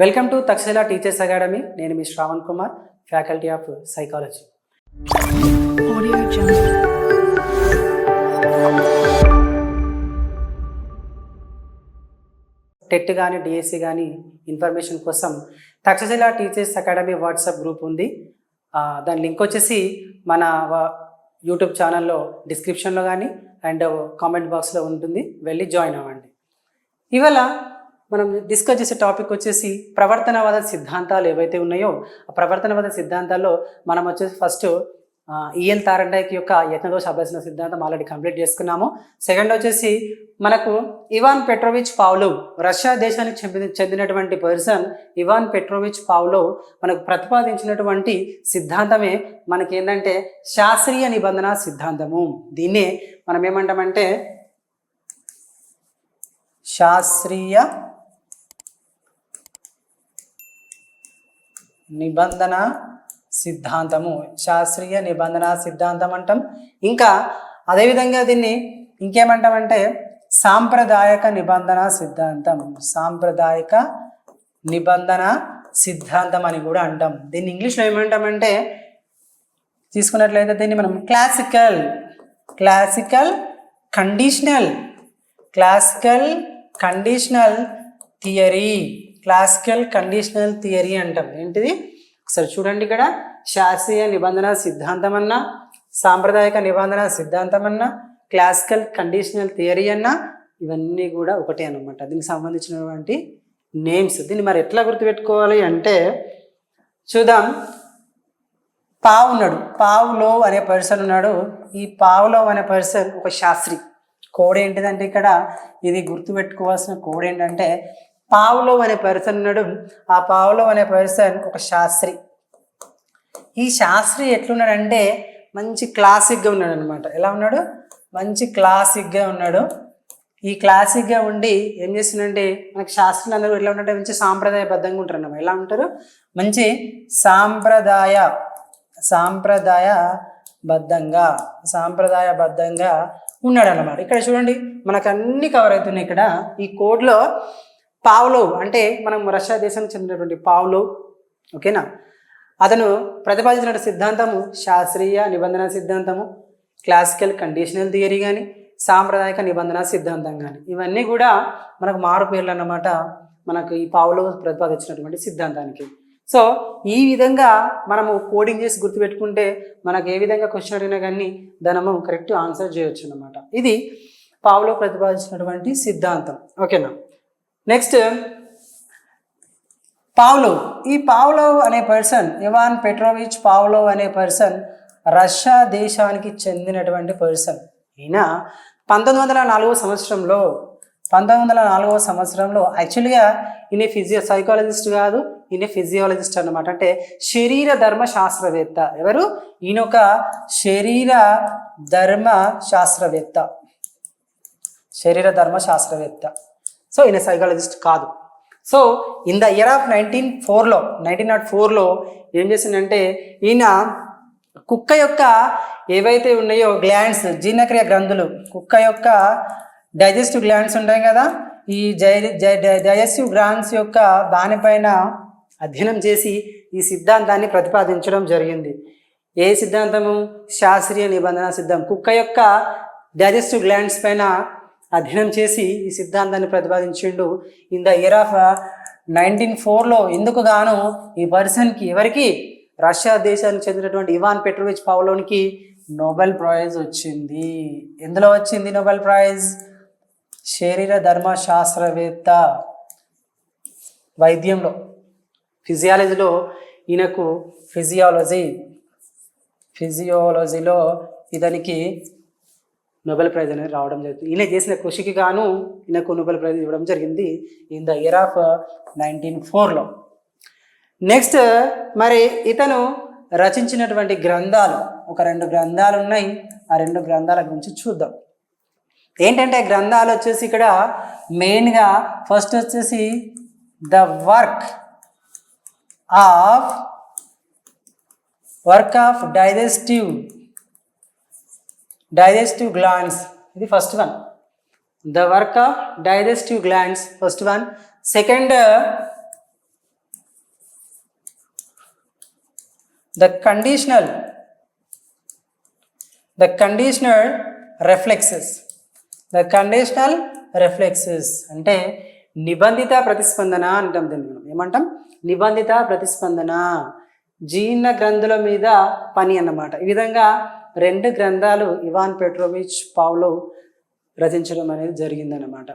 Welcome to Takshashila teachers academy నేను మీ Shravan Kumar faculty of psychology. TET కానీ DSC కానీ information కోసం Takshashila teachers academy WhatsApp group ఉంది. దాని లింక్ వచ్చేసి మన యూట్యూబ్ ఛానల్లో డిస్క్రిప్షన్లో కానీ అండ్ కామెంట్ బాక్స్లో ఉంటుంది. వెళ్ళి జాయిన్ అవ్వండి. ఇవాళ మనం డిస్కస్ చేసే టాపిక్ వచ్చేసి ప్రవర్తనవాద సిద్ధాంతాలు ఏవైతే ఉన్నాయో ఆ ప్రవర్తనవాద సిద్ధాంతాల్లో మనం వచ్చేసి ఫస్ట్ ఈఎల్ తారండైక్ యొక్క యత్నదోష అభ్యసన సిద్ధాంతం ఆల్రెడీ కంప్లీట్ చేసుకున్నాము. సెకండ్ వచ్చేసి మనకు ఇవాన్ పెట్రోవిచ్ పావ్లో రష్యా దేశానికి చెంది చెందినటువంటి పర్సన్ ఇవాన్ పెట్రోవిచ్ పావ్లో మనకు ప్రతిపాదించినటువంటి సిద్ధాంతమే మనకి ఏంటంటే శాస్త్రీయ నిబంధన సిద్ధాంతము. దీన్నే మనం ఏమంటామంటే శాస్త్రీయ నిబంధన సిద్ధాంతము శాస్త్రీయ నిబంధన సిద్ధాంతం అంటాం ఇంకా అదేవిధంగా దీన్ని ఇంకేమంటామంటే సాంప్రదాయక నిబంధన సిద్ధాంతం. సాంప్రదాయక నిబంధన సిద్ధాంతం అని కూడా అంటాం. దీన్ని ఇంగ్లీష్లో ఏమంటామంటే తీసుకున్నట్లయితే దీన్ని మనం classical classical conditional classical conditional theory classical conditional theory అంటాం ఏంటిది? ఒకసారి చూడండి ఇక్కడ. శాస్త్రీయ నిబంధన సిద్ధాంతం అన్నా సాంప్రదాయక నిబంధన సిద్ధాంతం అన్నా క్లాసికల్ కండిషనల్ థియరీ అన్నా ఇవన్నీ కూడా ఒకటే అనమాట దీనికి సంబంధించినటువంటి నేమ్స్ దీన్ని మరి ఎట్లా గుర్తుపెట్టుకోవాలి అంటే చూద్దాం. పావు ఉన్నాడు. పావులో అనే పర్సన్ ఉన్నాడు. ఈ పావులో అనే పర్సన్ ఒక శాస్త్రి. కోడ్ ఏంటిదంటే ఇక్కడ? ఇది గుర్తుపెట్టుకోవాల్సిన కోడ్ ఏంటంటే పావులో అనే పర్సన్ ఉన్నాడు. ఆ పావులో అనే పర్సన్ ఒక శాస్త్రి. ఈ శాస్త్రి ఎట్లున్నాడంటే మంచి క్లాసిక్గా ఉన్నాడు అనమాట ఎలా ఉన్నాడు? మంచి క్లాసిక్గా ఉన్నాడు. ఈ క్లాసిక్గా ఉండి ఏం చేస్తుందంటే మనకి శాస్త్రులు అందరూ ఎట్లా ఉంటారంటే మంచి సాంప్రదాయబద్ధంగా ఉంటారు అన్నమాట ఎలా ఉంటారు? మంచి సాంప్రదాయ సాంప్రదాయ సాంప్రదాయబద్ధంగా సాంప్రదాయబద్ధంగా ఉన్నాడు అన్నమాట ఇక్కడ చూడండి మనకు అన్ని కవర్ అవుతున్నాయి ఇక్కడ. ఈ కోడ్లో పావులో అంటే మనం రష్యా దేశానికి చెందినటువంటి పావులో ఓకేనా? అతను ప్రతిపాదించిన సిద్ధాంతము శాస్త్రీయ నిబంధన సిద్ధాంతము క్లాసికల్ కండిషనల్ థియరీ కానీ సాంప్రదాయక నిబంధన సిద్ధాంతం కానీ ఇవన్నీ కూడా మనకు మారు పేర్లు అన్నమాట మనకు ఈ పావులో ప్రతిపాదించినటువంటి సిద్ధాంతానికి. సో ఈ విధంగా మనము కోడింగ్ చేసి గుర్తుపెట్టుకుంటే మనకు ఏ విధంగా క్వశ్చన్ అడిగినా కానీ దానము కరెక్ట్ ఆన్సర్ చేయొచ్చు అన్నమాట. ఇది పావులో ప్రతిపాదించినటువంటి సిద్ధాంతం ఓకేనా? నెక్స్ట్ పావ్లోవ్ ఈ పావ్లోవ్ అనే పర్సన్ ఇవాన్ పెట్రోవిచ్ పావ్లోవ్ అనే పర్సన్ రష్యా దేశానికి చెందినటువంటి పర్సన్ ఈయన పంతొమ్మిది వందల నాలుగో సంవత్సరంలో పంతొమ్మిది వందల నాలుగవ సంవత్సరంలో యాక్చువల్గా ఈయన ఫిజియో సైకాలజిస్ట్ కాదు ఈయన ఫిజియాలజిస్ట్ అన్నమాట. అంటే శరీర ధర్మ శాస్త్రవేత్త. ఎవరు? ఈయన ఒక శరీర ధర్మ శాస్త్రవేత్త. శరీర ధర్మ శాస్త్రవేత్త. సో ఈయన సైకాలజిస్ట్ కాదు. So in the year of nineteen ఫోర్లో నైన్టీన్ నాట్ ఫోర్లో ఏం చేసిందంటే ఈయన కుక్క యొక్క ఏవైతే ఉన్నాయో గ్లాండ్స్ జీర్ణక్రియ గ్రంథులు కుక్క యొక్క డైజెస్టివ్ గ్లాండ్స్ ఉంటాయి కదా ఈ జై డైజెస్టివ్ గ్లాండ్స్ యొక్క దానిపైన అధ్యయనం చేసి ఈ సిద్ధాంతాన్ని ప్రతిపాదించడం జరిగింది. ఏ సిద్ధాంతము? శాస్త్రీయ నిబంధన సిద్ధం. కుక్క యొక్క డైజెస్టివ్ గ్లాండ్స్ పైన అధ్యయనం చేసి ఈ సిద్ధాంతాన్ని ప్రతిపాదించిండు. In the year of nineteen ఫోర్లో ఎందుకు గాను ఈ పర్సన్కి ఎవరికి? రష్యా దేశానికి చెందినటువంటి ఇవాన్ పెట్రోవిచ్ పావులోనికి నోబెల్ ప్రైజ్ వచ్చింది. ఎందులో వచ్చింది నోబెల్ ప్రైజ్? శరీర ధర్మ శాస్త్రవేత్త వైద్యంలో ఫిజియాలజీలో. ఈయనకు ఫిజియాలజీ ఫిజియాలజీలో ఇతనికి నోబెల్ ప్రైజ్ అనేది రావడం జరుగుతుంది. ఈయన చేసిన కృషికి గాను ఈయనకు నోబెల్ ప్రైజ్ ఇవ్వడం జరిగింది in the year of nineteen ఫోర్లో నెక్స్ట్ మరి ఇతను రచించినటువంటి గ్రంథాలు ఒక రెండు గ్రంథాలు ఉన్నాయి ఆ రెండు గ్రంథాల గురించి చూద్దాం. ఏంటంటే గ్రంథాలు వచ్చేసి ఇక్కడ మెయిన్గా ఫస్ట్ వచ్చేసి the work of work of digestive digestive glands ఇది first one the work of digestive glands first one second the conditional the conditional reflexes the conditional reflexes అంటే నిబంధిత ప్రతిస్పందన అంటాం దీన్ని మనం. ఏమంటాం? నిబంధిత ప్రతిస్పందన. జీర్ణ గ్రంథుల మీద పని అన్నమాట. ఈ విధంగా రెండు గ్రంథాలు ఇవాన్ పెట్రోవిచ్ పావ్లో రచించడం అనేది జరిగిందన్నమాట.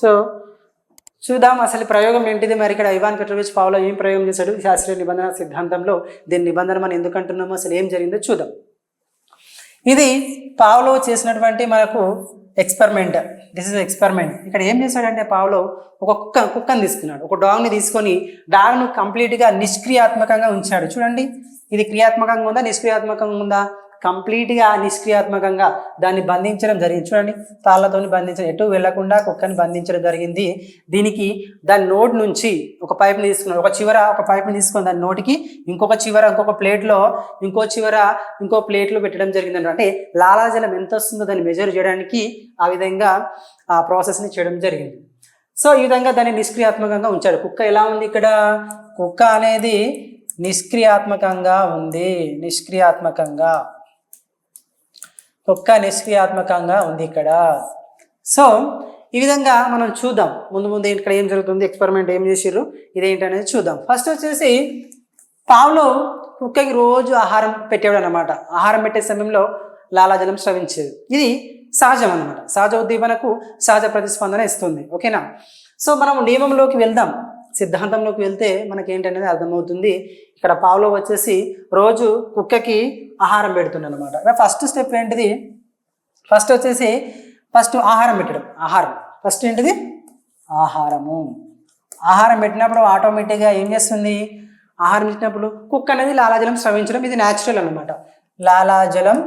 సో చూద్దాం అసలు ప్రయోగం ఏంటిది మరి ఇక్కడ ఇవాన్ పెట్రోవిచ్ పావ్లో ఏం ప్రయోగం చేశాడు? శాస్త్రీయ నిబంధన సిద్ధాంతంలో దీని నిబంధన మనం ఎందుకు అంటున్నామో అసలు ఏం జరిగిందో చూద్దాం. ఇది పావులో చేసినటువంటి మనకు ఎక్స్పెరిమెంట్. దిస్ ఇస్ ఎక్స్పెరిమెంట్ ఇక్కడ ఏం చేశాడంటే పావులో ఒక కుక్క కుక్కని తీసుకున్నాడు. ఒక డాగ్ని తీసుకొని డాగ్ను కంప్లీట్గా నిష్క్రియాత్మకంగా ఉంచాడు. చూడండి ఇది క్రియాత్మకంగా ఉందా నిష్క్రియాత్మకంగా ఉందా? కంప్లీట్గా నిష్క్రియాత్మకంగా దాన్ని బంధించడం జరిగింది. చూడండి తాళ్ళతో బంధించడం ఎటు వెళ్ళకుండా కుక్కని బంధించడం జరిగింది. దీనికి దాని నోటి నుంచి ఒక పైప్ని తీసుకున్నాడు ఒక చివర ఒక పైప్ని తీసుకుని దాని నోటికి ఇంకొక చివర ఇంకొక ప్లేట్లో ఇంకో చివర ఇంకో ప్లేట్లో పెట్టడం జరిగింది అంటే లాలాజలం ఎంత వస్తుందో దాన్ని మెజర్ చేయడానికి ఆ విధంగా ఆ ప్రాసెస్ని చేయడం జరిగింది. సో ఈ విధంగా దాన్ని నిష్క్రియాత్మకంగా ఉంచాడు. కుక్క ఎలా ఉంది ఇక్కడ? కుక్క అనేది నిష్క్రియాత్మకంగా ఉంది. నిష్క్రియాత్మకంగా. కుక్క నిష్క్రియాత్మకంగా ఉంది ఇక్కడ. సో ఈ విధంగా మనం చూద్దాం. ముందు ముందు ఇక్కడ ఏం జరుగుతుంది? ఎక్స్పెరిమెంట్ ఏం చేసిర్రు? ఇదేంటి అనేది చూద్దాం. ఫస్ట్ వచ్చేసి పావులో కుక్కకి రోజు ఆహారం పెట్టేవాడు అనమాట ఆహారం పెట్టే సమయంలో లాలాజలం స్రవించేది. ఇది సహజం అనమాట సహజ ఉద్దీపనకు సహజ ప్రతిస్పందన ఇస్తుంది. ఓకేనా? సో మనం నియమంలోకి వెళ్దాం. సిద్ధాంతంలోకి వెళ్తే మనకి ఏంటనేది అర్థమవుతుంది. ఇక్కడ పావులో వచ్చేసి రోజు కుక్కకి ఆహారం పెడుతున్నాను అనమాట ఫస్ట్ స్టెప్ ఏంటిది? ఫస్ట్ వచ్చేసి ఫస్ట్ ఆహారం పెట్టడం ఆహారం. ఫస్ట్ ఏంటిది? ఆహారము. ఆహారం పెట్టినప్పుడు ఆటోమేటిక్గా ఏం చేస్తుంది? ఆహారం ఇచ్చినప్పుడు కుక్క అనేది లాలాజలం స్రవించడం ఇది న్యాచురల్ అనమాట లాలాజలం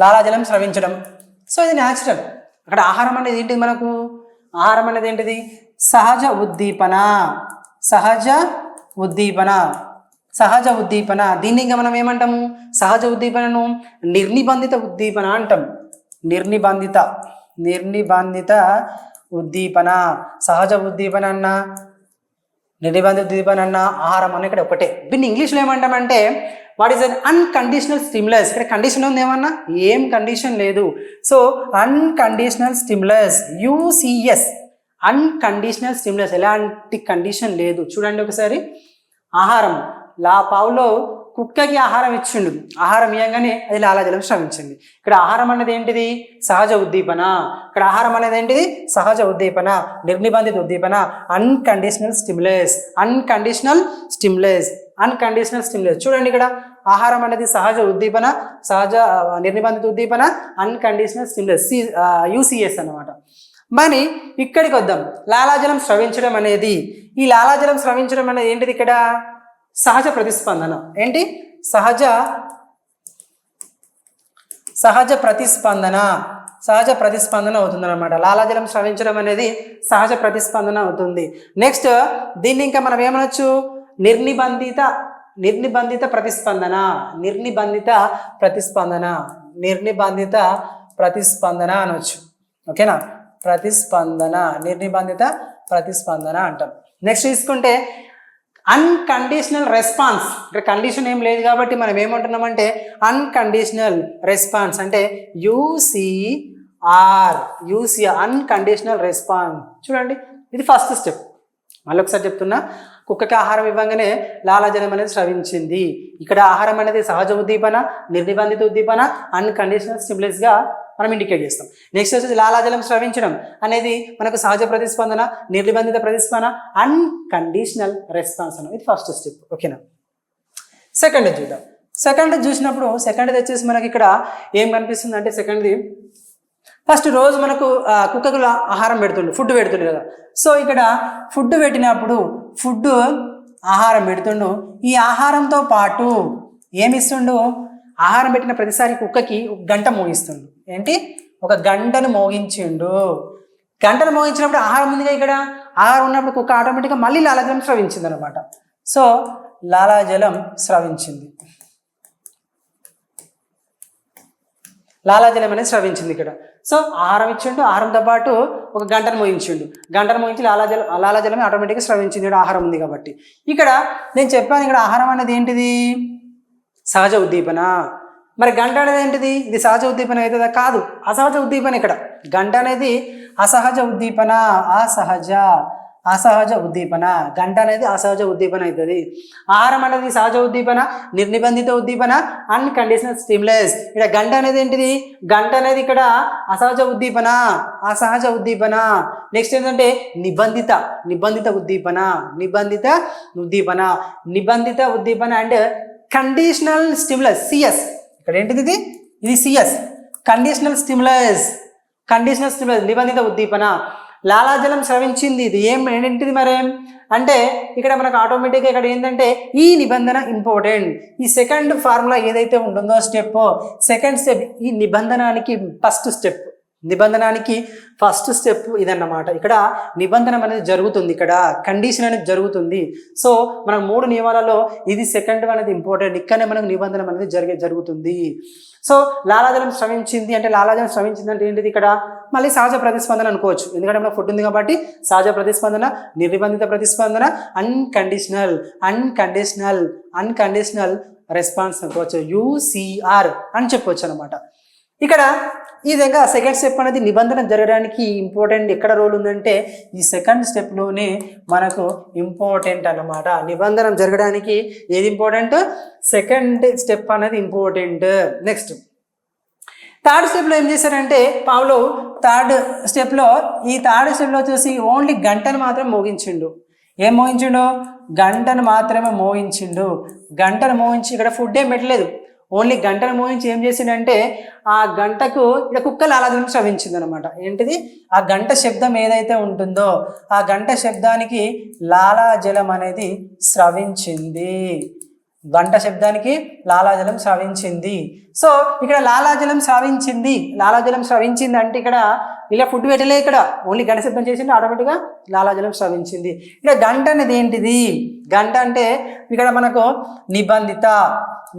లాలాజలం స్రవించడం. సో ఇది న్యాచురల్ అక్కడ ఆహారం అనేది ఏంటిది మనకు? ఆహారం అనేది ఏంటిది సహజ ఉద్దీపన. సహజ ఉద్దీపన. సహజ ఉద్దీపన. దీన్ని ఇంకా మనం ఏమంటాము? సహజ ఉద్దీపనను నిర్నిబంధిత ఉద్దీపన అంటాం. నిర్నిబంధిత. నిర్నిబంధిత ఉద్దీపన. సహజ ఉద్దీపన అన్న నిర్నిబంధిత ఉద్దీపన అన్న ఆహారం అన్న ఇక్కడ ఒకటే. దీన్ని ఇంగ్లీష్లో ఏమంటామంటే what is un unconditional stimulus ఇక్కడ కండిషన్ ఉంది ఏమన్నా? ఏం కండిషన్ లేదు. So unconditional stimulus UCS unconditional stimulus ఎలాంటి కండిషన్ లేదు. చూడండి ఒకసారి. ఆహారం లా పావులో కుక్కకి ఆహారం ఇచ్చిండు. ఆహారం ఇవ్వగానే అది లాలాజలం శ్రమించింది ఇక్కడ ఆహారం అనేది ఏంటిది? సహజ ఉద్దీపన. ఇక్కడ ఆహారం అనేది ఏంటిది? సహజ ఉద్దీపన నిర్నిబంధిత ఉద్దీపన unconditional stimulus unconditional stimulus unconditional stimulus చూడండి ఇక్కడ. ఆహారం అనేది సహజ ఉద్దీపన సహజ నిర్నిబంధిత ఉద్దీపన అన్కండిషనల్ స్టిమ్యులస్ సి యూసిఎస్ అన్నమాట. మరి ఇక్కడికి వద్దాం. లాలాజలం స్రవించడం అనేది ఈ లాలాజలం స్రవించడం అనేది ఏంటిది ఇక్కడ? సహజ ప్రతిస్పందన. ఏంటి? సహజ సహజ ప్రతిస్పందన. సహజ ప్రతిస్పందన అవుతుంది అనమాట లాలాజలం స్రవించడం అనేది సహజ ప్రతిస్పందన అవుతుంది. నెక్స్ట్ దీన్ని ఇంకా మనం ఏమనొచ్చు? నిర్నిబంధిత నిర్నిబంధిత ప్రతిస్పందన. నిర్నిబంధిత ప్రతిస్పందన. నిర్నిబంధిత ప్రతిస్పందన అనొచ్చు. ఓకేనా? ప్రతిస్పందన. నిర్నిబంధిత ప్రతిస్పందన అంటాం. నెక్స్ట్ తీసుకుంటే అన్కండిషనల్ రెస్పాన్స్ ఇక్కడ కండిషన్ ఏం లేదు కాబట్టి మనం ఏమంటున్నామంటే అన్కండిషనల్ రెస్పాన్స్ అంటే యూసీఆర్ యూసీఆర్ అన్కండిషనల్ రెస్పాన్స్ చూడండి ఇది ఫస్ట్ స్టెప్ మళ్ళీ ఒకసారి చెప్తున్నా కుక్కకి ఆహారం ఇవ్వగానే లాలాజలం అనేది స్రవించింది. ఇక్కడ ఆహారం అనేది సహజ ఉద్దీపన నిర్నిబంధిత ఉద్దీపన అన్కండిషనల్ స్టిమ్యులస్గా మనం ఇండికేట్ చేస్తాం. నెక్స్ట్ వచ్చేసి లాలాజలం స్రవించడం అనేది మనకు సహజ ప్రతిస్పందన నిర్నిబంధిత ప్రతిస్పందన అన్కండిషనల్ రెస్పాన్స్ అన్నది ఇది ఫస్ట్ స్టెప్ ఓకేనా సెకండ్ చూద్దాం. సెకండ్ చూసినప్పుడు సెకండ్ వచ్చేసి మనకి ఇక్కడ ఏం కనిపిస్తుంది అంటే సెకండ్ది ఫస్ట్ రోజు మనకు కుక్కకు ఆహారం పెడుతుండు ఫుడ్ పెడుతుండు కదా. సో ఇక్కడ ఫుడ్ పెట్టినప్పుడు ఫుడ్ ఆహారం పెడుతుండు. ఈ ఆహారంతో పాటు ఏమిస్తుండు ఆహారం పెట్టిన ప్రతిసారి కుక్కకి ఒక గంట మోగిస్తుండు. ఏంటి? ఒక గంటను మోగించిండు. గంటను మోగించినప్పుడు ఆహారం ఉందిగా ఇక్కడ? ఆహారం ఉన్నప్పుడు కుక్క ఆటోమేటిక్గా మళ్ళీ లాలాజలం స్రవించింది అనమాట సో లాలాజలం స్రవించింది. లాలాజలం అనేది స్రవించింది ఇక్కడ. సో ఆహారం ఇచ్చిండు ఆహారంతో పాటు ఒక గంటను మోయించిండు గంటను మోయించి లాలాజలం లాలాజలం ఆటోమేటిక్గా స్రవించింది ఆహారం ఉంది కాబట్టి. ఇక్కడ నేను చెప్పాను ఇక్కడ ఆహారం అనేది ఏంటిది? సహజ ఉద్దీపన. మరి గంట అనేది ఏంటిది? ఇది సహజ ఉద్దీపన అవుతుందా? కాదు. అసహజ ఉద్దీపన ఇక్కడ. గంట అనేది అసహజ ఉద్దీపన అసహజ అసహజ ఉద్దీపన. గంట అనేది అసహజ ఉద్దీపన అవుతుంది. ఆహారం అనేది సహజ ఉద్దీపన నిర్నిబంధిత ఉద్దీపన అన్కండిషనల్ స్టిమ్యులస్ ఇక్కడ గంట అనేది ఏంటిది? గంట అనేది ఇక్కడ అసహజ ఉద్దీపన అసహజ ఉద్దీపన. నెక్స్ట్ ఏంటంటే నిబంధిత నిబంధిత ఉద్దీపన నిబంధిత ఉద్దీపన. నిబంధిత ఉద్దీపన అండ్ కండిషనల్ స్టిమ్యులస్ సిఎస్ ఇక్కడ ఏంటిది ఇది? ఇది CS conditional stimulus conditional stimulus నిబంధిత ఉద్దీపన. లాలాజలం స్రవించింది ఇది. ఏం ఏంటిది మరేం? అంటే ఇక్కడ మనకు ఆటోమేటిక్గా ఇక్కడ ఏంటంటే ఈ నిబంధన ఇంపార్టెంట్ ఈ సెకండ్ ఫార్ములా ఏదైతే ఉంటుందో స్టెప్ సెకండ్ స్టెప్ ఈ నిబంధనానికి ఫస్ట్ స్టెప్ నిబంధనానికి ఫస్ట్ స్టెప్ ఇదన్నమాట. ఇక్కడ నిబంధన అనేది జరుగుతుంది. ఇక్కడ కండిషన్ అనేది జరుగుతుంది. సో మన మూడు నియమాలలో ఇది సెకండ్ అనేది ఇంపార్టెంట్ ఇక్కడనే మనకు నిబంధన అనేది జరిగే జరుగుతుంది. సో లాలాజలం శ్రమించింది అంటే లాలాజలం శ్రమించింది అంటే ఏంటిది ఇక్కడ? మళ్ళీ సహజ ప్రతిస్పందన అనుకోవచ్చు. ఎందుకంటే మనకు ఫుడ్ ఉంది కాబట్టి సహజ ప్రతిస్పందన నిర్నిబంధిత ప్రతిస్పందన అన్కండిషనల్ అన్కండిషనల్ అన్కండిషనల్ రెస్పాన్స్ అనుకోవచ్చు. యూసీఆర్ అని చెప్పవచ్చు అనమాట ఇక్కడ ఈ విధంగా సెకండ్ స్టెప్ అనేది నిబంధన జరగడానికి ఇంపార్టెంట్ ఎక్కడ రోల్ ఉందంటే ఈ సెకండ్ స్టెప్లోనే మనకు ఇంపార్టెంట్ అన్నమాట. నిబంధన జరగడానికి ఏది ఇంపార్టెంట్ సెకండ్ స్టెప్ అనేది ఇంపార్టెంట్ నెక్స్ట్ థర్డ్ స్టెప్లో ఏం చేశారంటే పావులో థర్డ్ స్టెప్లో ఈ థర్డ్ స్టెప్లో చూసి ఓన్లీ గంటను మాత్రం మోగించిండు. ఏం మోగించిండు? గంటను మాత్రమే మోగించిండు. గంటను మోగించి ఇక్కడ ఫుడ్ ఏం పెట్టలేదు. ఓన్లీ గంటను మోగించి ఏం చేసిందంటే ఆ గంటకు ఇక్కడ కుక్క లాలాజలం శ్రవించింది అనమాట ఏంటిది? ఆ గంట శబ్దం ఏదైతే ఉంటుందో ఆ గంట శబ్దానికి లాలాజలం అనేది స్రవించింది. గంట శబ్దానికి లాలాజలం స్రవించింది. సో ఇక్కడ లాలాజలం స్రవించింది. లాలాజలం స్రవించింది అంటే ఇక్కడ ఇలా ఫుడ్ పెట్టలే ఇక్కడ. ఓన్లీ గంట శబ్దం చేసింది ఆటోమేటిక్గా లాలాజలం స్రవించింది. ఇక్కడ గంట అనేది ఏంటిది? గంట అంటే ఇక్కడ మనకు నిబంధిత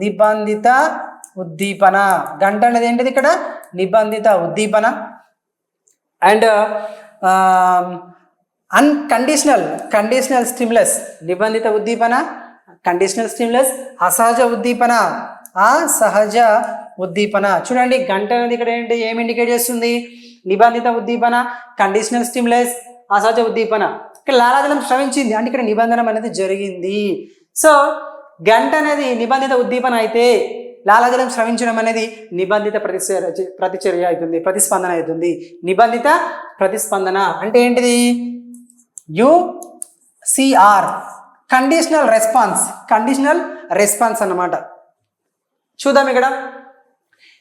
నిబంధిత ఉద్దీపన. గంట అనేది ఏంటిది ఇక్కడ? నిబంధిత ఉద్దీపన. అండ్ అన్కండిషనల్ కండిషనల్ స్టిమ్లెస్ నిబంధిత ఉద్దీపన. కండిషనల్ స్టిమ్యులస్ అసహజ ఉద్దీపన అసహజ ఉద్దీపన. చూడండి గంట అనేది ఇక్కడ ఏంటి? ఏం ఇండికేట్ చేస్తుంది? నిబంధిత ఉద్దీపన కండిషనల్ స్టిమ్యులస్ అసహజ ఉద్దీపన. ఇక్కడ లాలాజలం శ్రవించింది అంటే ఇక్కడ నిబంధన అనేది జరిగింది. సో గంట అనేది నిబంధిత ఉద్దీపన అయితే లాలాజలం స్రవించడం అనేది నిబంధిత ప్రతిచర్య ప్రతిచర్య అవుతుంది ప్రతిస్పందన అవుతుంది. నిబంధిత ప్రతిస్పందన అంటే ఏంటిది? UCR conditional response conditional response అన్నమాట. చూద్దాం ఇక్కడ.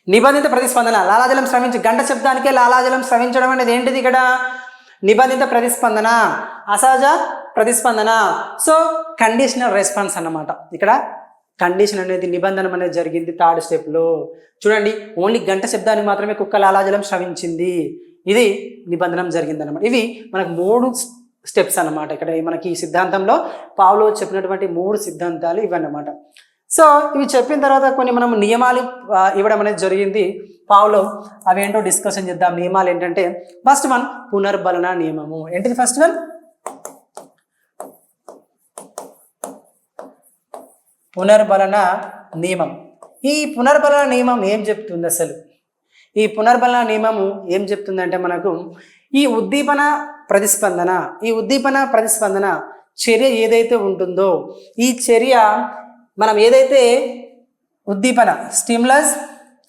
నిబంధిత ప్రతిస్పందన లాలాజలం స్రవించి గంట శబ్దానికే లాలాజలం స్రవించడం అనేది ఏంటిది ఇక్కడ? నిబంధిత ప్రతిస్పందన అసహజ ప్రతిస్పందన. సో కండిషనల్ రెస్పాన్స్ అన్నమాట. ఇక్కడ కండిషన్ అనేది నిబంధన అనేది జరిగింది థర్డ్ స్టెప్లో చూడండి ఓన్లీ గంట శబ్దానికి మాత్రమే కుక్క లాలాజలం స్రవించింది. ఇది నిబంధనం జరిగింది అన్నమాట ఇవి మనకు మూడు స్టెప్స్ అన్నమాట. ఇక్కడ మనకి ఈ సిద్ధాంతంలో పావులో చెప్పినటువంటి మూడు సిద్ధాంతాలు ఇవన్నమాట. సో ఇవి చెప్పిన తర్వాత కొన్ని మనం నియమాలు ఇవ్వడం అనేది జరిగింది. పావులో అవి ఏంటో డిస్కషన్ చేద్దాం. నియమాలు ఏంటంటే ఫస్ట్ వన్ పునర్బలన నియమము. ఏంటిది ఫస్ట్ వన్ పునర్బలన నియమం. ఈ పునర్బలన నియమం ఏం చెప్తుంది అసలు? ఈ పునర్బలన నియమము ఏం చెప్తుందంటే మనకు ఈ ఉద్దీపన ప్రతిస్పందన ఈ ఉద్దీపన ప్రతిస్పందన చర్య ఏదైతే ఉంటుందో ఈ చర్య మనం ఏదైతే ఉద్దీపన స్టిమ్లస్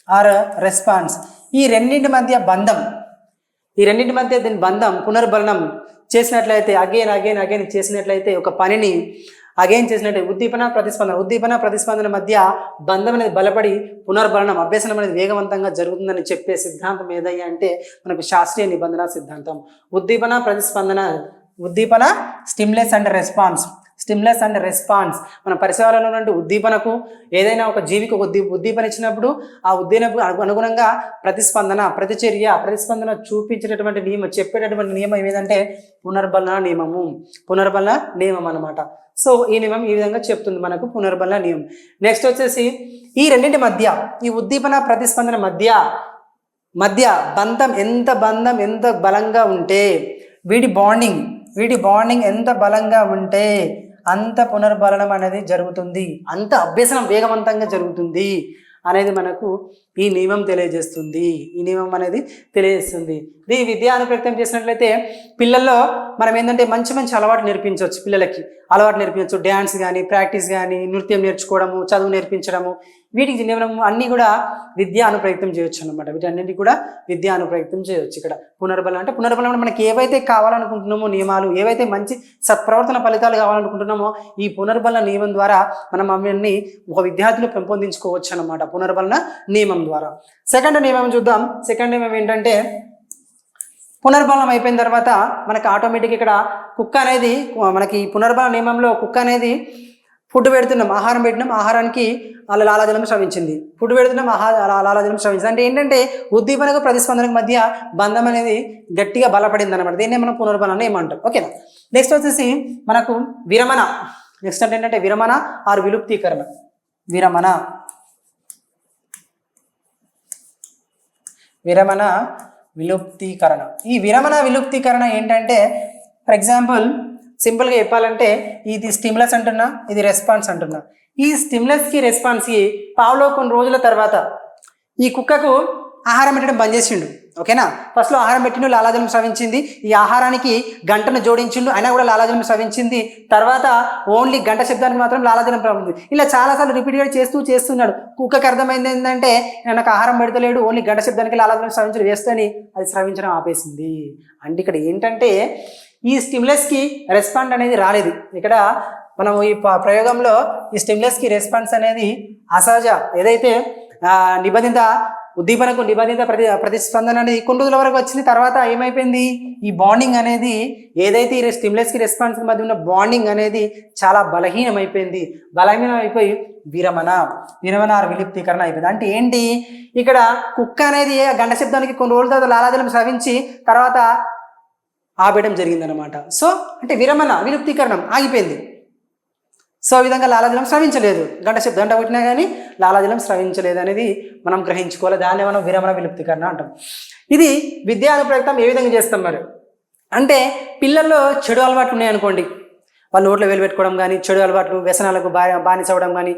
ఆర్ రెస్పాన్స్ ఈ రెండింటి మధ్య బంధం ఈ రెండింటి మధ్య దీని బంధం పునర్బలనం చేసినట్లయితే అగైన్ అగైన్ అగైన్ చేసినట్లయితే ఒక పనిని అగైన్ చేసినట్టు ఉద్దీపన ప్రతిస్పందన. ఉద్దీపన ప్రతిస్పందన మధ్య బంధం అనేది బలపడి పునర్బలనం అభ్యసనం అనేది వేగవంతంగా జరుగుతుందని చెప్పే సిద్ధాంతం ఏదయ్యా అంటే మనకు శాస్త్రీయ నిబంధన సిద్ధాంతం. ఉద్దీపన ప్రతిస్పందన ఉద్దీపన stimulus and response. Stimulus and response. మన పరిసరాలలో నుండి ఉద్దీపనకు ఏదైనా ఒక జీవికి ఒక ఉద్దీ ఉద్దీపన ఇచ్చినప్పుడు ఆ ఉద్దీపనకు అనుగుణంగా ప్రతిస్పందన ప్రతిచర్య ప్రతిస్పందన చూపించేటటువంటి నియమం చెప్పేటటువంటి నియమం ఏదంటే పునర్బలన నియమము. పునర్బలన నియమం అనమాట సో ఈ నియమం ఈ విధంగా చెప్తుంది మనకు పునర్బలన నియమం. నెక్స్ట్ వచ్చేసి ఈ రెండింటి మధ్య ఈ ఉద్దీపన ప్రతిస్పందన మధ్య మధ్య బంధం ఎంత బంధం ఎంత బలంగా ఉంటే వీడి బాండింగ్ వీడి బాండింగ్ ఎంత బలంగా ఉంటే అంత పునర్బలనం అనేది జరుగుతుంది. అంత అభ్యసనం వేగవంతంగా జరుగుతుంది అనేది మనకు ఈ నియమం తెలియజేస్తుంది. ఈ నియమం అనేది తెలియజేస్తుంది. ఇది విద్యా అనుప్రక్తం చేసినట్లయితే పిల్లల్లో మనం ఏంటంటే మంచి మంచి అలవాటు నేర్పించవచ్చు పిల్లలకి. అలవాటు నేర్పించవచ్చు. డ్యాన్స్ కానీ ప్రాక్టీస్ కానీ నృత్యం నేర్చుకోవడము చదువు నేర్పించడము వీటికి మనం అన్నీ కూడా విద్య అనుప్రయుక్తం చేయొచ్చు అనమాట వీటన్నిటి కూడా విద్య అనుప్రయుక్తం చేయొచ్చు ఇక్కడ. పునర్బలం అంటే పునర్బలం అంటే మనకి ఏవైతే కావాలనుకుంటున్నామో నియమాలు ఏవైతే మంచి సత్ప్రవర్తన ఫలితాలు కావాలనుకుంటున్నామో ఈ పునర్బలన నియమం ద్వారా మనం అవన్నీ ఒక విద్యార్థులు పెంపొందించుకోవచ్చు అనమాట పునర్బలన నియమం ద్వారా. సెకండ్ నియమం చూద్దాం. సెకండ్ నియమం ఏంటంటే పునర్బలం అయిపోయిన తర్వాత మనకి ఆటోమేటిక్ ఇక్కడ కుక్క అనేది మనకి పునర్బల నియమంలో కుక్క అనేది ఫుడ్ పెడుతున్నాం ఆహారం పెట్టినాం ఆహారానికి అలా లాలాజలం శ్రమించింది ఫుడ్ పెడుతున్నాం ఆహార లాలాజలం స్రవించింది. అంటే ఏంటంటే ఉద్దీపనకు ప్రతిస్పందనకు మధ్య బంధం అనేది గట్టిగా బలపడింది అనమాట దీన్నే మనం పునర్బలం ఏమంటాం ఓకేనా? నెక్స్ట్ వచ్చేసి మనకు విరమణ. నెక్స్ట్ అంటే ఏంటంటే విరమణ ఆరు విలుప్తీకరణ. విరమణ. విరమణ విలుప్తీకరణ. ఈ విరమణ విలుప్తీకరణ ఏంటంటే ఫర్ ఎగ్జాంపుల్ సింపుల్గా చెప్పాలంటే ఇది స్టిమ్లస్ అంటున్నా ఇది రెస్పాన్స్ అంటున్నా. ఈ స్టిమ్లస్కి రెస్పాన్స్కి పావులో కొన్ని రోజుల తర్వాత ఈ కుక్కకు ఆహారం పెట్టడం బంద్ చేసిండు. ఓకేనా? ఫస్ట్లో ఆహారం పెట్టిండు లాలాజలం స్రవించింది. ఈ ఆహారానికి గంటను జోడించిండు అయినా కూడా లాలాజలం స్రవించింది. తర్వాత ఓన్లీ గంట శబ్దానికి మాత్రం లాలాజలం ప్రవహించింది ఇలా చాలాసార్లు రిపీట్గా చేస్తూ చేస్తున్నాడు. కుక్కకి అర్థమైంది ఏంటంటే నాకు ఆహారం పెడతలేడు ఓన్లీ గంట శబ్దానికి లాలాజలం స్రవించడం వేస్తని అది స్రవించడం ఆపేసింది. అంటే ఇక్కడ ఏంటంటే ఈ స్టిమ్లెస్కి రెస్పాండ్ అనేది రాలేదు. ఇక్కడ మనం ఈ ప్రయోగంలో ఈ స్టిమ్లెస్కి రెస్పాన్స్ అనేది అసహజ. ఏదైతే నిబంధిత ఉద్దీపనకు నిబంధిత ప్రతి ప్రతిస్పందన అనేది కొన్ని రోజుల వరకు వచ్చింది. తర్వాత ఏమైపోయింది? ఈ బాండింగ్ అనేది ఏదైతే ఈ స్టిమ్యులస్కి రెస్పాన్స్ మధ్య ఉన్న బాండింగ్ అనేది చాలా బలహీనమైపోయింది. బలహీనం అయిపోయి విరమణ విరమణ విలుప్తీకరణ విలిప్తీకరణ అయిపోయింది. అంటే ఏంటి? ఇక్కడ కుక్క అనేది గంట శబ్దానికి కొన్ని రోజుల తర్వాత లాలాజలం స్రవించి తర్వాత ఆపేయడం జరిగిందనమాట సో అంటే విరమణ విలుప్తీకరణం ఆగిపోయింది. సో ఈ విధంగా లాలాజలం స్రవించలేదు. గంట శబ్దం గంట కొట్టినా కానీ లాలాజలం స్రవించలేదు అనేది మనం గ్రహించుకోవాలి. దాన్ని మనం విరమణ విలుప్తికరణ అంటాం. ఇది విద్యా ప్రయత్నం ఏ విధంగా చేస్తాం మరి అంటే పిల్లల్లో చెడు అలవాట్లు ఉన్నాయనుకోండి. వాళ్ళు నోట్లో వేలు పెట్టుకోవడం కానీ చెడు అలవాట్లు వ్యసనాలకు బా బానిస అవ్వడం కానీ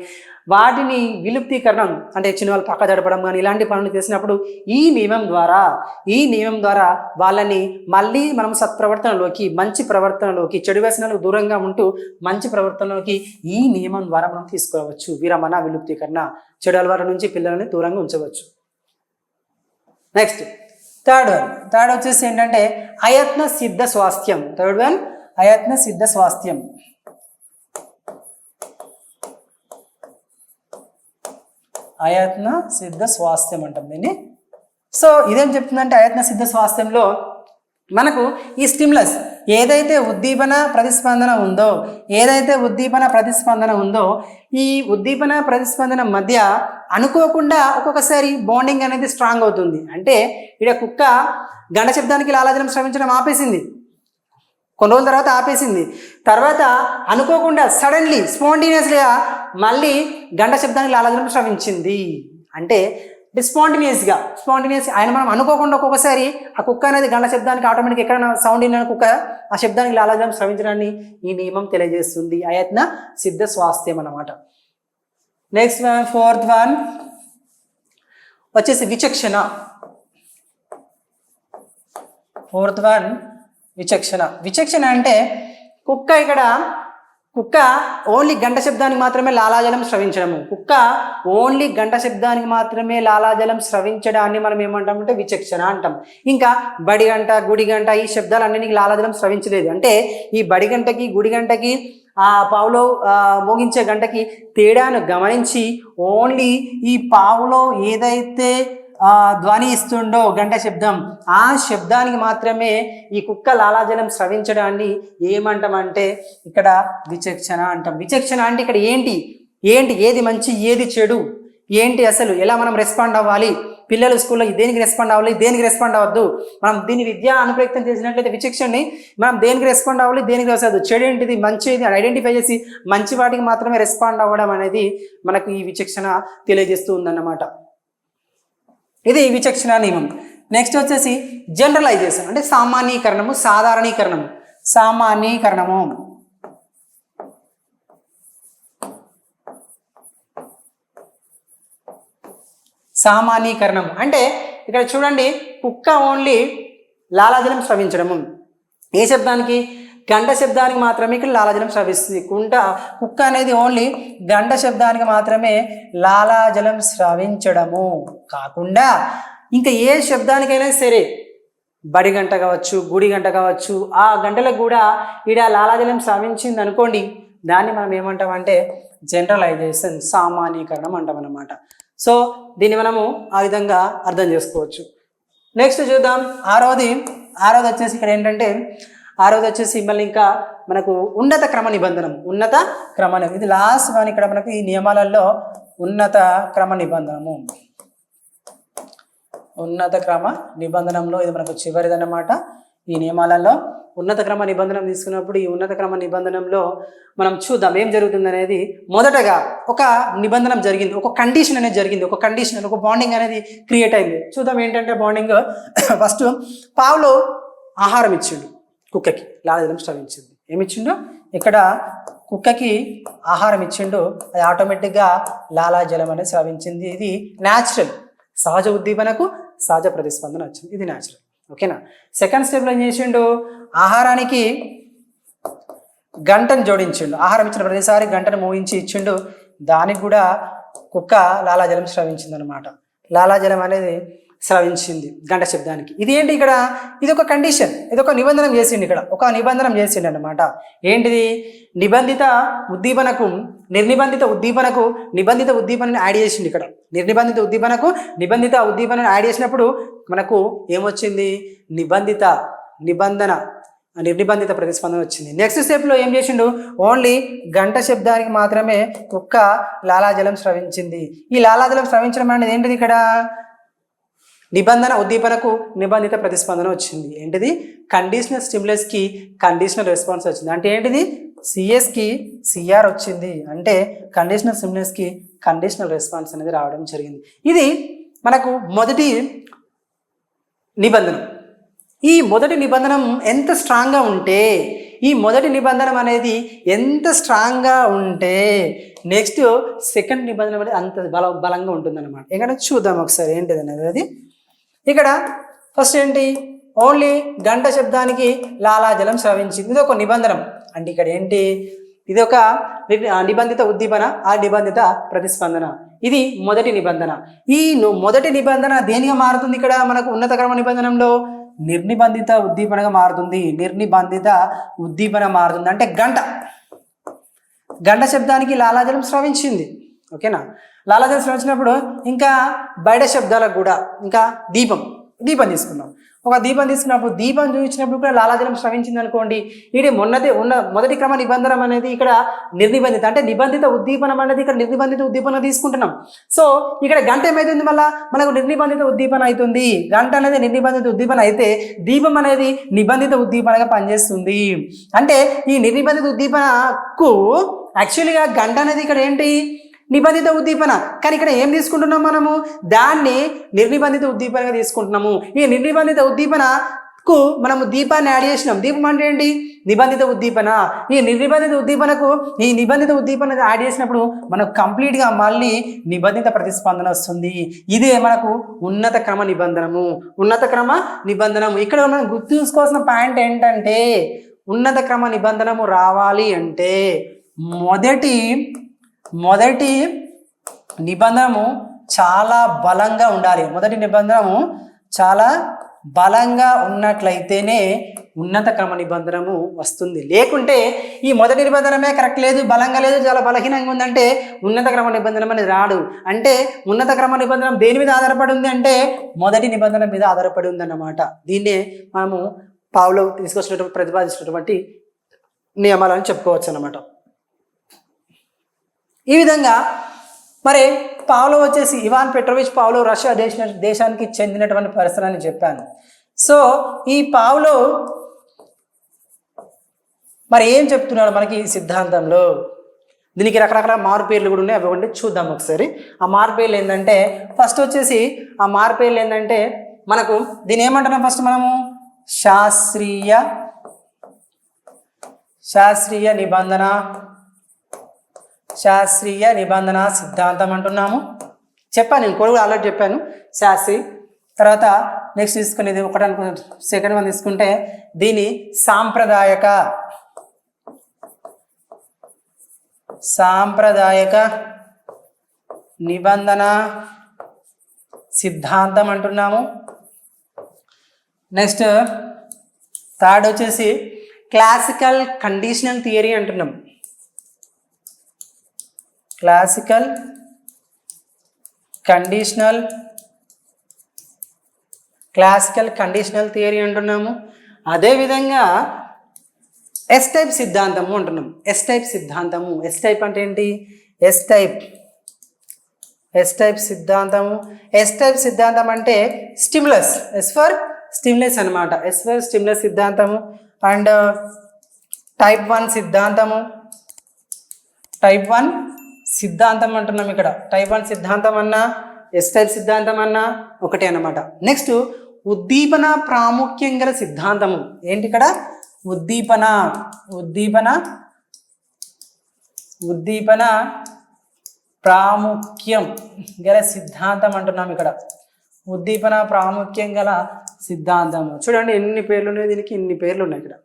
వాటిని విలుప్తీకరణం అంటే చిన్న వాళ్ళు పక్క జడపడం కానీ ఇలాంటి పనులు చేసినప్పుడు ఈ నియమం ద్వారా ఈ నియమం ద్వారా వాళ్ళని మళ్ళీ మనం సత్ప్రవర్తనలోకి మంచి ప్రవర్తనలోకి చెడు వ్యసనాలకు దూరంగా ఉంటూ మంచి ప్రవర్తనలోకి ఈ నియమం ద్వారా మనం తీసుకోవచ్చు. విరమణ విలుప్తీకరణ చెడు అలవాటు నుంచి పిల్లల్ని దూరంగా ఉంచవచ్చు. నెక్స్ట్ థర్డ్ వన్ థర్డ్ వచ్చేసి ఏంటంటే అయత్న సిద్ధ స్వాస్థ్యం. థర్డ్ వన్ అయత్న సిద్ధ స్వాస్థ్యం. అయత్న సిద్ధ స్వాస్థ్యం అంటాం దీన్ని. సో ఇదేం చెప్తుందంటే అయత్న సిద్ధ స్వాస్థ్యంలో మనకు ఈ స్టిమ్లస్ ఏదైతే ఉద్దీపన ప్రతిస్పందన ఉందో ఏదైతే ఉద్దీపన ప్రతిస్పందన ఉందో ఈ ఉద్దీపన ప్రతిస్పందన మధ్య అనుకోకుండా ఒక్కొక్కసారి బాండింగ్ అనేది స్ట్రాంగ్ అవుతుంది. అంటే ఇక్కడ కుక్క గంట శబ్దానికి లాలాజలం శ్రమించడం ఆపేసింది. కొన్ని రోజుల తర్వాత ఆపేసింది. తర్వాత అనుకోకుండా సడన్లీ స్పాంటేనియస్గా మళ్ళీ గంట శబ్దానికి లాలాజలం స్రవించింది. అంటే స్పాంటేనియస్గా స్పాంటినియస్ ఆయన మనం అనుకోకుండా ఒక్కొక్కసారి ఆ కుక్క అనేది గంట శబ్దానికి ఆటోమేటిక్ ఎక్కడైనా సౌండ్ విన్న కుక్క ఆ శబ్దానికి లాలాజలం శ్రవించడాన్ని ఈ నియమం తెలియజేస్తుంది. అయత్న సిద్ధ స్వాస్థ్యం అన్నమాట. నెక్స్ట్ వన్ ఫోర్త్ వన్ వచ్చేసి విచక్షణ. ఫోర్త్ వన్ విచక్షణ. విచక్షణ అంటే కుక్క ఇక్కడ కుక్క ఓన్లీ గంట శబ్దానికి మాత్రమే లాలాజలం స్రవించడము. కుక్క ఓన్లీ గంట శబ్దానికి మాత్రమే లాలాజలం స్రవించడాన్ని మనం ఏమంటామంటే విచక్షణ అంటాం. ఇంకా బడి గంట గుడి గంట ఈ శబ్దాలన్నిటికీ లాలాజలం స్రవించలేదు. అంటే ఈ బడి గంటకి గుడి గంటకి ఆ పావులో మోగించే గంటకి తేడాను గమనించి ఓన్లీ ఈ పావులో ఏదైతే ధ్వని ఇస్తుండో గంట శబ్దం. ఆ శబ్దానికి మాత్రమే ఈ కుక్క లాలాజలం స్రవించడాన్ని ఏమంటామంటే ఇక్కడ విచక్షణ అంటాం. విచక్షణ అంటే ఇక్కడ ఏంటి? ఏంటి? ఏది మంచి ఏది చెడు? ఏంటి అసలు? ఎలా మనం రెస్పాండ్ అవ్వాలి? పిల్లలు స్కూల్లో దేనికి రెస్పాండ్ అవ్వాలి? దేనికి రెస్పాండ్ అవ్వద్దు? మనం దీని విద్యా అనుప్రయక్తం చేసినట్లయితే విచక్షణని మనం దేనికి రెస్పాండ్ అవ్వాలి? దేనికి వస్తుంది చెడు ఏంటిది? మంచి ఏది ఐడెంటిఫై చేసి మంచి వాటికి మాత్రమే రెస్పాండ్ అవ్వడం అనేది మనకు ఈ విచక్షణ తెలియజేస్తూ ఉందన్నమాట. ఇది విచక్షణ నియమం. నెక్స్ట్ వచ్చేసి జనరలైజేషన్ అంటే సామాన్యీకరణము సాధారణీకరణము. సామాన్యీకరణము. సామాన్యీకరణం అంటే ఇక్కడ చూడండి కుక్క ఓన్లీ లాలాజలం స్రవించడము. ఏ శబ్దానికి? గంట శబ్దానికి మాత్రమే ఇక్కడ లాలాజలం స్రవిస్తుంది. కుంట కుక్క అనేది ఓన్లీ గంట శబ్దానికి మాత్రమే లాలాజలం స్రవించడము కాకుండా ఇంకా ఏ శబ్దానికైనా సరే బడి గంట కావచ్చు గుడి గంట కావచ్చు ఆ గంటలకు కూడా ఈడ లాలాజలం స్రవించింది అనుకోండి దాన్ని మనం ఏమంటామంటే జనరలైజేషన్ సామాన్యీకరణం అంటాం అన్నమాట. సో దీన్ని మనము ఆ విధంగా అర్థం చేసుకోవచ్చు. నెక్స్ట్ చూద్దాం. ఆరోది ఆరోది వచ్చేసి ఇక్కడ ఏంటంటే ఆరోది వచ్చేసి మళ్ళీ ఇంకా మనకు ఉన్నత క్రమ నిబంధనం ఉన్నత క్రమ ఇది లాస్ట్ వన్ ఇక్కడ మనకు ఈ నియమాలలో ఉన్నత క్రమ నిబంధనము. ఉన్నత క్రమ నిబంధనంలో ఇది మనకు చివరిదన్నమాట. ఈ నియమాలలో ఉన్నత క్రమ నిబంధనం తీసుకున్నప్పుడు ఈ ఉన్నత క్రమ నిబంధనంలో మనం చూద్దాం ఏం జరుగుతుంది అనేది. మొదటగా ఒక నిబంధన జరిగింది ఒక కండిషన్ అనేది జరిగింది ఒక కండిషన్ ఒక బాండింగ్ అనేది క్రియేట్ అయింది. చూద్దాం ఏంటంటే బాండింగ్ ఫస్ట్ పావులో ఆహారం ఇచ్చిండు. కుక్కకి లాలజలం స్రవించింది ఏమిచ్చిండు? ఇక్కడ కుక్కకి ఆహారం ఇచ్చిండు. అది ఆటోమేటిక్గా లాలాజలం అనేది స్రవించింది. ఇది న్యాచురల్ సహజ ఉద్దీపనకు సహజ ప్రతిస్పందన వచ్చింది. ఇది న్యాచురల్ ఓకేనా? సెకండ్ స్టెప్లో ఏం చేసిండు? ఆహారానికి గంటను జోడించిండు. ఆహారం ఇచ్చిన ప్రతిసారి గంటను మోగించి ఇచ్చిండు. దానికి కూడా కుక్క లాలాజలం స్రవించింది అనమాట లాలాజలం అనేది స్రవించింది గంట శబ్దానికి. ఇది ఏంటి ఇక్కడ? ఇది ఒక కండిషన్ ఇది ఒక నిబంధన చేసిండు ఇక్కడ. ఒక నిబంధన చేసిండు అనమాట ఏంటిది? నిబంధిత ఉద్దీపనకు నిర్నిబంధిత ఉద్దీపనకు నిబంధిత ఉద్దీపనని యాడ్ చేసిండు ఇక్కడ. నిర్నిబంధిత ఉద్దీపనకు నిబంధిత ఉద్దీపనను యాడ్ చేసినప్పుడు మనకు ఏమొచ్చింది? నిబంధిత నిబంధన నిర్నిబంధిత ప్రతిస్పందన వచ్చింది. నెక్స్ట్ స్టెప్లో ఏం చేసిండు? ఓన్లీ గంట శబ్దానికి మాత్రమే కుక్క లాలాజలం స్రవించింది. ఈ లాలాజలం స్రవించడం అనేది ఏంటిది ఇక్కడ? నిబంధన ఉద్దీపనకు నిబంధిత ప్రతిస్పందన వచ్చింది. ఏంటిది? కండిషనల్ స్టిమ్యులస్కి కండిషనల్ రెస్పాన్స్ వచ్చింది. అంటే ఏంటిది? సిఎస్కి సిఆర్ వచ్చింది. అంటే కండిషనల్ స్టిమ్యులస్కి కండిషనల్ రెస్పాన్స్ అనేది రావడం జరిగింది. ఇది మనకు మొదటి నిబంధన. ఈ మొదటి నిబంధన ఎంత స్ట్రాంగ్గా ఉంటే ఈ మొదటి నిబంధన అనేది ఎంత స్ట్రాంగ్గా ఉంటే నెక్స్ట్ సెకండ్ నిబంధన అనేది అంత బల బలంగా ఉంటుందన్నమాట. ఎక్కడ? చూద్దాం ఒకసారి. ఏంటిది అనేది? అది ఇక్కడ ఫస్ట్ ఏంటి? ఓన్లీ గంట శబ్దానికి లాలాజలం స్రవించింది. ఇది ఒక నిబంధన. అంటే ఇక్కడ ఏంటి? ఇది ఒక నిబంధిత ఉద్దీపన ఆ నిబంధిత ప్రతిస్పందన. ఇది మొదటి నిబంధన. ఈ మొదటి నిబంధన దేనిగా మారుతుంది ఇక్కడ? మనకు ఉన్నత క్రమ నిబంధనలో నిర్నిబంధిత ఉద్దీపనగా మారుతుంది. నిర్నిబంధిత ఉద్దీపన మారుతుంది. అంటే గంట. గంట శబ్దానికి లాలాజలం స్రవించింది. ఓకేనా? లాలాజలం వచ్చినప్పుడు ఇంకా బయట శబ్దాలకు కూడా ఇంకా దీపం దీపం తీసుకున్నాం. ఒక దీపం తీసుకున్నప్పుడు దీపం చూపించినప్పుడు కూడా లాలాజలం శ్రవించింది అనుకోండి. ఇది మొన్నది ఉన్న మొదటి క్రమ నిబంధన అనేది ఇక్కడ నిర్నిబంధిత అంటే నిబంధిత ఉద్దీపనం అనేది ఇక్కడ నిర్నిబంధిత ఉద్దీపన తీసుకుంటున్నాం. సో ఇక్కడ గంట ఏమైతుంది మళ్ళా? మనకు నిర్నిబంధిత ఉద్దీపన అవుతుంది. గంట అనేది నిర్నిబంధిత ఉద్దీపన అయితే దీపం అనేది నిబంధిత ఉద్దీపనగా పనిచేస్తుంది. అంటే ఈ నిర్నిబంధిత ఉద్దీపనకు యాక్చువల్గా గంట అనేది ఇక్కడ ఏంటి? నిబంధిత ఉద్దీపన. కానీ ఇక్కడ ఏం తీసుకుంటున్నాం మనము? దాన్ని నిర్నిబంధిత ఉద్దీపనగా తీసుకుంటున్నాము. ఈ నిర్నిబంధిత ఉద్దీపనకు మనము దీపాన్ని యాడ్ చేసినాం. దీపం అంటే ఏంటి? నిబంధిత ఉద్దీపన. ఈ నిర్నిబంధిత ఉద్దీపనకు ఈ నిబంధిత ఉద్దీపన యాడ్ చేసినప్పుడు మనకు కంప్లీట్గా మళ్ళీ నిబంధిత ప్రతిస్పందన వస్తుంది. ఇదే మనకు ఉన్నత క్రమ నిబంధనము. ఉన్నత క్రమ నిబంధనము. ఇక్కడ మనం గుర్తుంచుకోవాల్సిన పాయింట్ ఏంటంటే ఉన్నత క్రమ నిబంధనము రావాలి అంటే మొదటి మొదటి నిబంధనము చాలా బలంగా ఉండాలి. మొదటి నిబంధనము చాలా బలంగా ఉన్నట్లయితేనే ఉన్నత క్రమ నిబంధనము వస్తుంది. లేకుంటే ఈ మొదటి నిబంధనమే కరెక్ట్ లేదు బలంగా లేదు చాలా బలహీనంగా ఉందంటే ఉన్నత క్రమ నిబంధన అనేది రాడు అంటే ఉన్నత క్రమ నిబంధన దేని మీద ఆధారపడి ఉంది అంటే మొదటి నిబంధన మీద ఆధారపడి ఉందన్నమాట దీన్నే మనము పావులో తీసుకొచ్చినటువంటి ప్రతిపాదించినటువంటి నియమాలని చెప్పుకోవచ్చు అన్నమాట ఈ విధంగా మరి పావులో వచ్చేసి ఇవాన్ పెట్రోవిచ్ పావులో రష్యా దేశ దేశానికి చెందినటువంటి పర్సన్ అని చెప్పాను. సో ఈ పావులో మరి ఏం చెప్తున్నాడు మనకి ఈ సిద్ధాంతంలో? దీనికి రకరకాల మార్పేర్లు కూడా ఉన్నాయి. అవి ఒకటి చూద్దాం ఒకసారి. ఆ మారుపేర్లు ఏంటంటే ఫస్ట్ వచ్చేసి ఆ మారుపేర్లు ఏంటంటే మనకు దీని ఏమంటున్నాం ఫస్ట్ మనము? శాస్త్రీయ శాస్త్రీయ నిబంధన శాస్త్రీయ నిబంధన సిద్ధాంతం అంటున్నాము. చెప్పాను నేను కూడా ఆల్రెడీ చెప్పాను. శాస్త్రి తర్వాత నెక్స్ట్ తీసుకునేది ఒకటి అనుకు సెకండ్ వన్ తీసుకుంటే దీని సాంప్రదాయక సాంప్రదాయక నిబంధన సిద్ధాంతం అంటున్నాము. నెక్స్ట్ థర్డ్ వచ్చేసి క్లాసికల్ కండిషనల్ థియరీ అంటున్నాం. Classical conditional classical conditional theory అంటున్నాము. అదేవిధంగా ఎస్ టైప్ సిద్ధాంతము అంటున్నాం. ఎస్ టైప్ సిద్ధాంతము. ఎస్ టైప్ అంటే ఏంటి? S type. ఎస్ టైప్ సిద్ధాంతము. ఎస్ టైప్ సిద్ధాంతం అంటే స్టిమ్లస్ ఎస్ ఫర్ స్టిమ్లెస్ అనమాట ఎస్ ఫర్ స్టిమ్లెస్ సిద్ధాంతము. అండ్ టైప్ వన్ సిద్ధాంతము. టైప్ వన్ సిద్ధాంతం అంటున్నాం ఇక్కడ. టైప్ వన్ సిద్ధాంతం అన్నా ఎస్టైల్ సిద్ధాంతం అన్నా ఒకటే అన్నమాట. నెక్స్ట్ ఉద్దీపన ప్రాముఖ్యం గల సిద్ధాంతము. ఏంటి ఇక్కడ? ఉద్దీపన ఉద్దీపన ఉద్దీపన ప్రాముఖ్యం గల సిద్ధాంతం అంటున్నాం ఇక్కడ. ఉద్దీపన ప్రాముఖ్యం గల సిద్ధాంతము. చూడండి ఎన్ని పేర్లు ఉన్నాయి దీనికి? ఇన్ని పేర్లు ఉన్నాయి ఇక్కడ.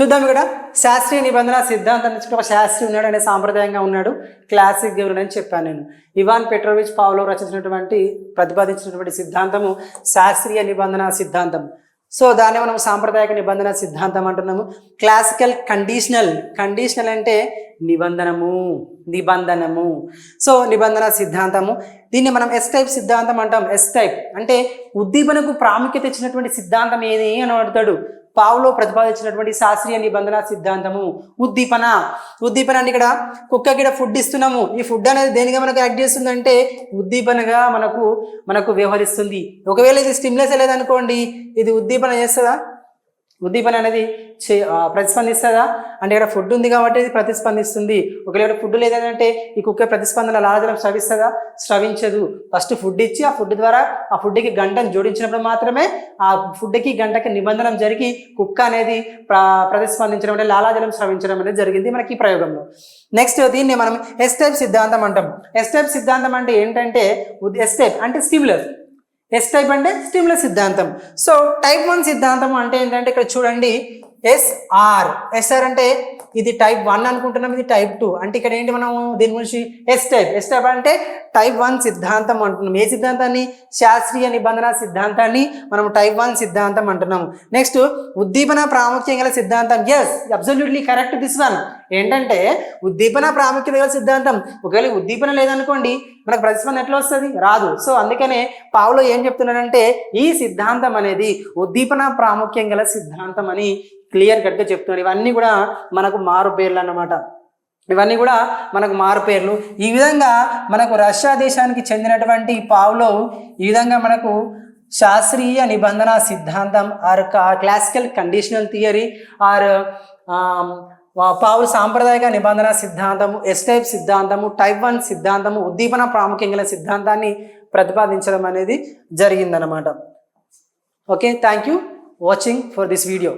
చూద్దాం ఇక్కడ. శాస్త్రీయ నిబంధన సిద్ధాంతం నుంచి ఒక శాస్త్రి ఉన్నాడు అనే సాంప్రదాయంగా ఉన్నాడు. క్లాసిక్ దేవుడు అని చెప్పాను నేను. ఇవాన్ పెట్రోవిచ్ పావులో రచించినటువంటి ప్రతిపాదించినటువంటి సిద్ధాంతము శాస్త్రీయ నిబంధన సిద్ధాంతం. సో దాన్ని మనం సాంప్రదాయక నిబంధన సిద్ధాంతం అంటున్నాము. Classical conditional. కండిషనల్ అంటే నిబంధనము. నిబంధనము. సో నిబంధన సిద్ధాంతము. దీన్ని మనం ఎస్ టైప్ సిద్ధాంతం అంటాం. ఎస్ టైప్ అంటే ఉద్దీపనకు ప్రాముఖ్యత ఇచ్చినటువంటి సిద్ధాంతం ఏది అని అడుగుతాడు. పావులో ప్రతిపాదించినటువంటి శాస్త్రీయ నిబంధన సిద్ధాంతము. ఉద్దీపన. ఉద్దీపన అంటే ఇక్కడ కుక్కకి ఇక్కడ ఫుడ్ ఇస్తున్నాము. ఈ ఫుడ్ అనేది దేనిగా మనకు యాక్ట్ చేస్తుందంటే ఉద్దీపనగా మనకు మనకు వ్యవహరిస్తుంది. ఒకవేళ ఇది స్టిమ్లెస్ లేదనుకోండి ఇది ఉద్దీపన చేస్తుందా? ఉద్దీపన అనేది చే ప్రతిస్పందిస్తుందా? అంటే ఇక్కడ ఫుడ్ ఉంది కాబట్టి ఇది ప్రతిస్పందిస్తుంది. ఒకవేళ ఫుడ్ లేదంటే ఈ కుక్క ప్రతిస్పందన లాలజలం స్రవిస్తుందా? స్రవించదు. ఫస్ట్ ఫుడ్ ఇచ్చి ఆ ఫుడ్ ద్వారా ఆ ఫుడ్కి గంటను జోడించినప్పుడు మాత్రమే ఆ ఫుడ్కి గంటకి నిబంధన జరిగి కుక్క అనేది ప్రతిస్పందించడం అంటే లాలాజలం స్రవించడం అనేది జరిగింది మనకి ఈ ప్రయోగంలో. నెక్స్ట్ దీన్ని మనం ఎస్టెప్ సిద్ధాంతం అంటాం. ఎస్టెప్ సిద్ధాంతం అంటే ఏంటంటే ఎస్టెప్ అంటే స్టిమ్యులర్ ఎస్ టైప్ అంటే స్టిమ్యులస్ సిద్ధాంతం. సో టైప్ వన్ సిద్ధాంతం అంటే ఏంటంటే ఇక్కడ చూడండి ఎస్ఆర్ ఎస్ఆర్ అంటే ఇది టైప్ వన్ అనుకుంటున్నాం ఇది టైప్ టూ అంటే ఇక్కడ ఏంటి మనం దీని గురించి ఎస్ టైప్ ఎస్ టైప్ అంటే టైప్ వన్ సిద్ధాంతం అంటున్నాం. ఏ సిద్ధాంతాన్ని? శాస్త్రీయ నిబంధన సిద్ధాంతాన్ని మనం టైప్ వన్ సిద్ధాంతం అంటున్నాము నెక్స్ట్ ఉద్దీపన ప్రాముఖ్యం గల సిద్ధాంతం. Yes absolutely correct this one ఏంటంటే ఉద్దీపన ప్రాముఖ్యత గల సిద్ధాంతం. ఒకవేళ ఉద్దీపన లేదనుకోండి మనకు ప్రతిస్పందన ఎట్లా వస్తుంది? రాదు. సో అందుకనే పావులో ఏం చెప్తున్నాడంటే ఈ సిద్ధాంతం అనేది ఉద్దీపన ప్రాముఖ్యం గల సిద్ధాంతం అని క్లియర్ కట్గా చెప్తున్నాడు. ఇవన్నీ కూడా మనకు మారు పేర్లు అన్నమాట. ఇవన్నీ కూడా మనకు మారు పేర్లు ఈ విధంగా మనకు రష్యా దేశానికి చెందినటువంటి పావులో ఈ విధంగా మనకు శాస్త్రీయ నిబంధన సిద్ధాంతం or classical conditional theory or పావులు సాంప్రదాయక నిబంధన సిద్ధాంతము ఎస్టైప్ సిద్ధాంతము టైప్ వన్ సిద్ధాంతము ఉద్దీపన ప్రాముఖ్యం గల సిద్ధాంతాన్ని ప్రతిపాదించడం అనేది జరిగిందనమాట okay thank you watching for this video